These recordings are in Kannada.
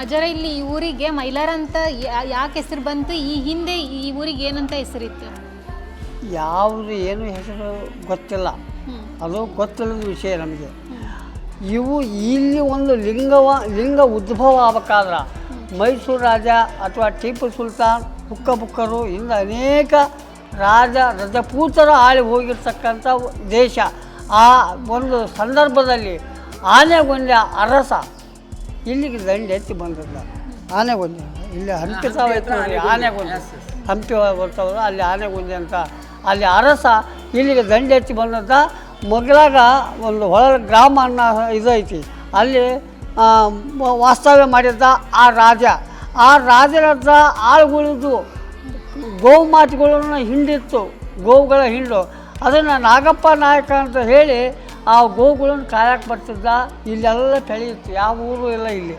ಅಜರ ಇಲ್ಲಿ ಈ ಊರಿಗೆ ಮೈಲಾರ ಅಂತ ಯಾಕೆ ಹೆಸರು ಬಂತು? ಈ ಹಿಂದೆ ಈ ಊರಿಗೆ ಏನಂತ ಹೆಸರಿತ್ತು ಯಾವುದು ಏನು ಹೆಸರು ಗೊತ್ತಿಲ್ಲ. ಅದು ಗೊತ್ತಿಲ್ಲದ ವಿಷಯ ನಮಗೆ. ಇವು ಇಲ್ಲಿ ಒಂದು ಲಿಂಗವ ಲಿಂಗ ಉದ್ಭವ ಆಗಬೇಕಾದ್ರೆ ಮೈಸೂರು ರಾಜ ಅಥವಾ ಟಿಪ್ಪು ಸುಲ್ತಾನ್ ಹುಕ್ಕ ಬುಕ್ಕರು ಇಂದ ಅನೇಕ ರಾಜ ರಜಪೂತರು ಆಳಿ ಹೋಗಿರ್ತಕ್ಕಂಥ ದೇಶ. ಆ ಒಂದು ಸಂದರ್ಭದಲ್ಲಿ ಆನೆಗೊಂದ ಅರಸ. ಇಲ್ಲಿಗೆ ದಂಡ ಎತ್ತಿ ಬಂದದ್ದ ಆನೆಗೊಂದಿ ಇಲ್ಲಿ ಹಂಪಿ ಆನೆ ಆನೆಗೊಂದಿ ಹಂಪಿ ಬರ್ತಾವಲ್ಲ ಅಲ್ಲಿ ಆನೆಗೊಂದಿ ಅಂತ. ಅಲ್ಲಿ ಅರಸ ಇಲ್ಲಿಗೆ ದಂಡ ಎತ್ತಿ ಬಂದದ್ದ. ಮೊದಲಾಗ ಒಂದು ಹೊಳ ಗ್ರಾಮ ಅನ್ನೋ ಇದೈತಿ. ಐತಿ ಅಲ್ಲಿ ವಾಸ್ತವ್ಯ ಮಾಡಿದ್ದ ಆ ರಾಜ. ಆ ರಾಜರ ಹತ್ರ ಗೋವು ಮಾತುಗಳನ್ನು ಹಿಂಡಿತ್ತು. ಗೋವುಗಳ ಹಿಂಡು. ಅದನ್ನು ನಾಗಪ್ಪ ನಾಯಕ ಅಂತ ಹೇಳಿ ಆ ಗೋವುಗಳನ್ನು ಕಾಯಕ್ಕೆ ಬರ್ತಿದ್ದ ಇಲ್ಲೆಲ್ಲ ಬೆಳೆಯುತ್ತೆ. ಯಾವ ಊರು ಇಲ್ಲ ಇಲ್ಲಿ.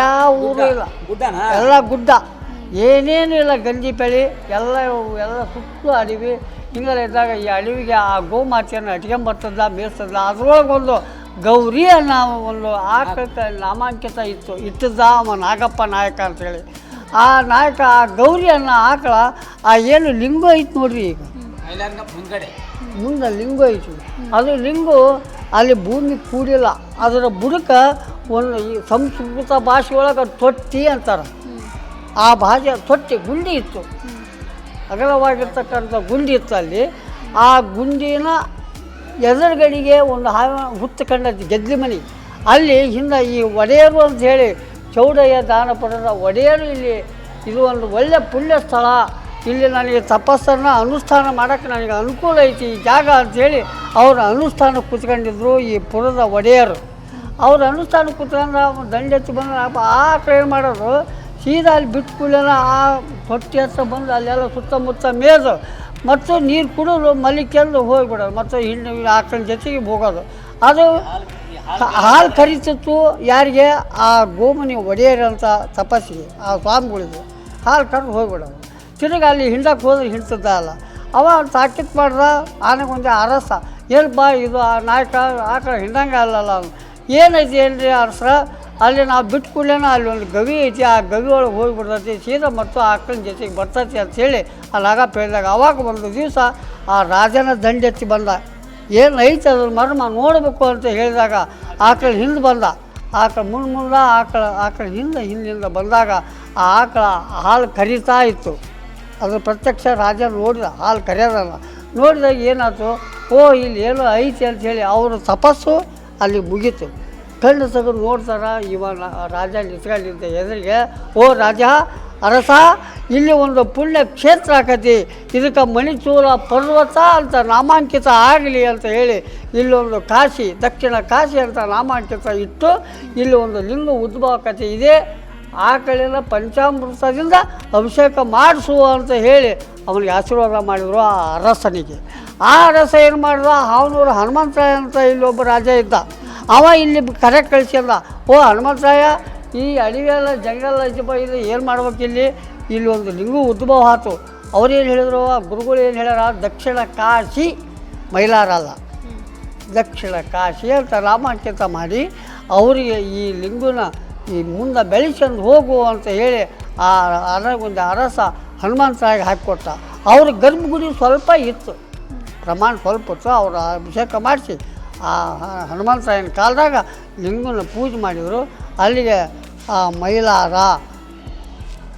ಯಾವ ಊರು ಇಲ್ಲ. ಗುಡ್ಡನಾ? ಎಲ್ಲ ಗುಡ್ಡ. ಏನೇನು ಇಲ್ಲ ಗಂಜಿ ಬೆಳೆ. ಎಲ್ಲ ಎಲ್ಲ ಸುತ್ತು ಅಡವಿ. ಹಿಂಗೆಲ್ಲ ಇದ್ದಾಗ ಈ ಅಡವಿಗೆ ಆ ಗೋಮಾತೆಯನ್ನು ಅಟ್ಕೊಂಬರ್ತದ ಮೇಯಿಸ್ತದ ಅದ್ರೊಳಗೆ ಒಂದು ಗೌರಿ ಅನ್ನೋ ಒಂದು ಆಕಳಕ್ಕೆ ನಾಮಾಂಕಿತ ಇತ್ತು. ಇಟ್ಟಿದ್ದ ಅವ ನಾಗಪ್ಪ ನಾಯಕ ಅಂತೇಳಿ. ಆ ನಾಯಕ ಆ ಗೌರಿ ಅನ್ನೋ ಆಕಳ ಆ ಏನು ಲಿಂಗ ಐತೆ ನೋಡ್ರಿ ಈಗ. ಮುಂದ್ಗಡೆ ಮುಂದೆ ಲಿಂಗು ಐತಿ. ಅದು ಲಿಂಗು ಅಲ್ಲಿ ಭೂಮಿ ಕೂಡಿಲ್ಲ. ಅದರ ಬುಡಕ ಒಂದು ಈ ಸಂಸ್ಕೃತ ಭಾಷೆ ಒಳಗೆ ತೊಟ್ಟಿ ಅಂತಾರೆ. ಆ ಭಾಷೆ ತೊಟ್ಟಿ ಗುಂಡಿ ಇತ್ತು. ಅಗಲವಾಗಿರ್ತಕ್ಕಂಥ ಗುಂಡಿ ಇತ್ತು ಅಲ್ಲಿ. ಆ ಗುಂಡಿನ ಎದುರುಗಡೆಗೆ ಒಂದು ಹಾವ ಹುತ್ತು ಕಂಡದ್ದು ಗೆದ್ಲಿ ಮನೆ. ಅಲ್ಲಿ ಹಿಂದೆ ಈ ಒಡೆಯರು ಅಂತ ಹೇಳಿ ಚೌಡಯ್ಯ ದಾನಪಡದ ಒಡೆಯರು ಇಲ್ಲಿ ಇದು ಒಂದು ಒಳ್ಳೆಯ ಪುಣ್ಯ ಸ್ಥಳ. ಇಲ್ಲಿ ನನಗೆ ತಪಸ್ಸನ್ನು ಅನುಷ್ಠಾನ ಮಾಡೋಕ್ಕೆ ನನಗೆ ಅನುಕೂಲ ಐತಿ. ಈ ಜಾಗ ಅಂಥೇಳಿ ಅವರ ಅನುಷ್ಠಾನ ಕೂತ್ಕೊಂಡಿದ್ರು ಈ ಪುರದ ಒಡೆಯರು. ಅವ್ರ ಅನುಷ್ಠಾನ ಕೂತ್ಕೊಂಡು ದಂಡೆತ್ತಿ ಬಂದ್ರೆ ಆ ಏನು ಮಾಡೋದು ಸೀದಾ ಅಲ್ಲಿ ಬಿಟ್ಟು ಕೂಡಲೇ ಆ ಹೊಟ್ಟೆ ಹತ್ರ ಬಂದು ಅಲ್ಲೆಲ್ಲ ಸುತ್ತಮುತ್ತ ಮೇದು. ಮತ್ತು ನೀರು ಕುಡಿದು ಮಲಿಕೆಂದು ಹೋಗಿಬಿಡೋದು ಮತ್ತು ಹಿಂಡು ಆಕಳ ಜೊತೆಗೆ ಹೋಗೋದು. ಅದು ಹಾಲು ಕರಿತಿತ್ತು ಯಾರಿಗೆ? ಆ ಗೋಮನಿ ಒಡೆಯರಂತ ತಪಸ್ಸಿಗೆ, ಆ ಸ್ವಾಮಿಗಳಿಗೆ. ಹಾಲು ಕರೆದು ಹೋಗ್ಬಿಡೋದು ತಿರುಗಿ ಅಲ್ಲಿ ಹಿಂಡಕ್ಕೆ ಹೋದ್ರೆ ಹಿಂಡ್ತಿದ್ದ ಅಲ್ಲ. ಅವ ತಾಕಿತ್ ಮಾಡ್ದ, ಆನೆಗೊಂದು ಅರಸ. ಬಾ ಇದು, ಆ ನಾಯಕ ಆಕಳ ಹಿಂಡಂಗೆ ಅಲ್ಲಲ್ಲ ಏನೈತಿ ಏನ್ರಿ ಅರಸ್ರ ಅಲ್ಲಿ ನಾವು ಬಿಟ್ಟು ಕೂಡಲೇನ ಅಲ್ಲಿ ಒಂದು ಗವಿ ಐತಿ, ಆ ಗವಿ ಒಳಗೆ ಹೋಗಿಬಿಡ್ತೈತಿ, ಸೀದಾ ಮತ್ತು ಆಕಳಿನ ಜೊತೆಗೆ ಬರ್ತೈತಿ ಅಂಥೇಳಿ ಆ ನಾಗ ಪೇಳಿದಾಗ ಅವಾಗ ಒಂದು ದಿವಸ ಆ ರಾಜನ ದಂಡೆತ್ತಿ ಬಂದ. ಏನು ಐತೆ ಅದ್ರ ಮರ್ಮ ನೋಡಬೇಕು ಅಂತ ಹೇಳಿದಾಗ ಆಕಳ ಹಿಂದೆ ಬಂದ. ಆಕಳ ಮುಂದೆ ಮುಂದೆ ಆಕಳ ಆಕಳ ಹಿಂದೆ ಹಿಂದಿಂದ ಬಂದಾಗ ಆ ಆಕಳ ಹಾಲು ಕರಿತಾ ಇತ್ತು. ಅದ್ರ ಪ್ರತ್ಯಕ್ಷ ರಾಜ ನೋಡಿದ ಹಾಲು ಕರೆಯೋದಲ್ಲ. ನೋಡಿದಾಗ ಏನಾಯ್ತು? ಓ, ಇಲ್ಲಿ ಏನೋ ಐತಿ ಅಂಥೇಳಿ ಅವರು ತಪಸ್ಸು ಅಲ್ಲಿ ಮುಗೀತು. ಕಣ್ಣು ತೆಗೆದು ನೋಡ್ತಾರೆ ಇವ ರಾಜ ನಿಂತ್ಕೊಂಡಿದ್ದ ಎದುರಿಗೆ, ಓ ರಾಜ, ಅರಸ, ಇಲ್ಲಿ ಒಂದು ಪುಣ್ಯ ಕ್ಷೇತ್ರ ಆಕತಿ. ಇದಕ್ಕೆ ಮಣಿಚೂರ ಪರ್ವತ ಅಂತ ನಾಮಾಂಕಿತ ಆಗಲಿ ಅಂತ ಹೇಳಿ ಇಲ್ಲೊಂದು ಕಾಶಿ, ದಕ್ಷಿಣ ಕಾಶಿ ಅಂತ ನಾಮಾಂಕಿತ ಇಟ್ಟು ಇಲ್ಲಿ ಒಂದು ಲಿಂಗ ಉದ್ಭವ ಆಕತಿ ಇದೆ. ಆಕಳಿನ ಪಂಚಾಮೃತದಿಂದ ಅಭಿಷೇಕ ಮಾಡಿಸು ಅಂತ ಹೇಳಿ ಅವನಿಗೆ ಆಶೀರ್ವಾದ ಮಾಡಿದರು ಆ ಅರಸನಿಗೆ. ಆ ಅರಸ ಏನು ಮಾಡಿದ? ಅವನೂರು ಹನುಮಂತರಾಯ ಅಂತ ಇಲ್ಲೊಬ್ಬ ರಾಜ ಇದ್ದ. ಅವ ಇಲ್ಲಿ ಕರೆ ಕಳಿಸಿದ ಓ ಹನುಮಂತರಾಯ ಈ ಅಡಿಗೆಲ್ಲ ಜಂಗಲ್ಲ ಇದು ಏನು ಮಾಡ್ಬೇಕು ಇಲ್ಲಿ? ಇಲ್ಲಿ ಒಂದು ಲಿಂಗು ಉದ್ಭವ ಆಯ್ತು ಅವ್ರೇನು ಹೇಳಿದ್ರು? ಆ ಗುರುಗಳು ಏನು ಹೇಳ್ಯಾರ? ದಕ್ಷಿಣ ಕಾಶಿ ಮೈಲಾರಲ್ಲ. ದಕ್ಷಿಣ ಕಾಶಿ ಅಂತ ರಾಮಾಂಕಿತ ಮಾಡಿ ಅವರಿಗೆ ಈ ಲಿಂಗುನ ಈ ಮುಂದೆ ಬೆಳೆಸ್ಕೊಂಡು ಹೋಗು ಅಂತ ಹೇಳಿ ಆ ಅರಗೊಂದು ಅರಸ ಹನುಮಂತರಾಗಿ ಹಾಕಿಕೊಟ್ಟ. ಅವ್ರ ಗರ್ಭಗುಡಿ ಸ್ವಲ್ಪ ಇತ್ತು. ಪ್ರಮಾಣ ಸ್ವಲ್ಪ ಇತ್ತು, ಅವ್ರ ಅಭಿಷೇಕ ಮಾಡಿಸಿ. ಆ ಹನುಮಂತರಾಯನ ಕಾಲದಾಗ ಲಿಂಗನ ಪೂಜೆ ಮಾಡಿದರು. ಅಲ್ಲಿಗೆ ಆ ಮೈಲಾರ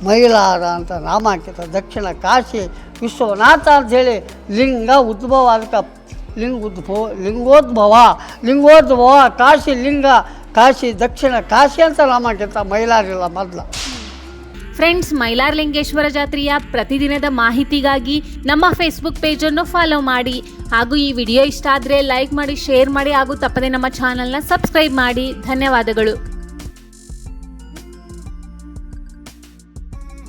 ಮೈಲಾರ ಅಂತ ನಾಮಾಂಕಿತ ದಕ್ಷಿಣ ಕಾಶಿ ವಿಶ್ವನಾಥ ಅಂಥೇಳಿ ಲಿಂಗ ಉದ್ಭವ, ಅದಕ್ಕೆ ಲಿಂಗ ಉದ್ಭವ, ಲಿಂಗೋದ್ಭವ ಲಿಂಗೋದ್ಭವ, ಕಾಶಿ ಲಿಂಗ ಕಾಶಿ, ದಕ್ಷಿಣ ಕಾಶಿ ಅಂತ ನಾಮಾಂಕಿತ ಮೈಲಾರಿಲ್ಲ ಮೊದಲು. ಫ್ರೆಂಡ್ಸ್ ಮೈಲಾರಲಿಂಗೇಶ್ವರ ಜಾತ್ರೆಯ ಪ್ರತಿದಿನದ ಮಾಹಿತಿಗಾಗಿ ನಮ್ಮ ಫೇಸ್ಬುಕ್ ಪೇಜನ್ನು ಫಾಲೋ ಮಾಡಿ. ಹಾಗೂ ಈ ವಿಡಿಯೋ ಇಷ್ಟ ಆದರೆ ಲೈಕ್ ಮಾಡಿ ಶೇರ್ ಮಾಡಿ ಹಾಗೂ ತಪ್ಪದೆ ನಮ್ಮ ಚಾನಲ್ನ ಸಬ್ಸ್ಕ್ರೈಬ್ ಮಾಡಿ. ಧನ್ಯವಾದಗಳು.